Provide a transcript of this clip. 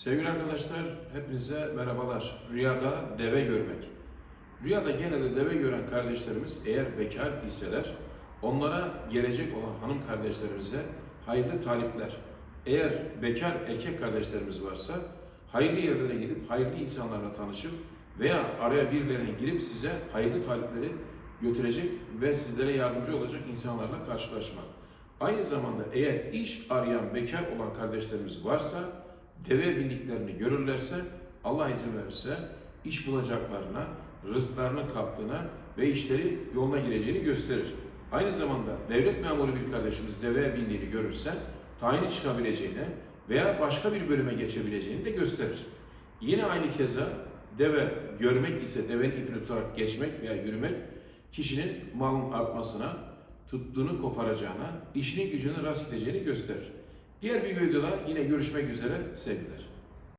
Sevgili arkadaşlar, hepinize merhabalar. Rüyada deve görmek. Rüyada genelde deve gören kardeşlerimiz eğer bekar iseler, onlara gelecek olan hanım kardeşlerimize hayırlı talipler. Eğer bekar erkek kardeşlerimiz varsa, hayırlı yerlere gidip hayırlı insanlarla tanışıp veya araya birilerine girip size hayırlı talipleri götürecek ve sizlere yardımcı olacak insanlarla karşılaşmak. Aynı zamanda eğer iş arayan bekar olan kardeşlerimiz varsa, deve bindiklerini görürlerse, Allah izin verirse iş bulacaklarına, rızklarının kalktığına ve işleri yoluna gireceğini gösterir. Aynı zamanda devlet memuru bir kardeşimiz deveye bindiğini görürse tayini çıkabileceğini veya başka bir bölüme geçebileceğini de gösterir. Yine aynı keza deve görmek ise devenin ipini tutarak geçmek veya yürümek kişinin malın artmasına, tuttuğunu koparacağına, işinin gücünün rast gideceğini gösterir. Diğer bir videoda yine görüşmek üzere sevgiler.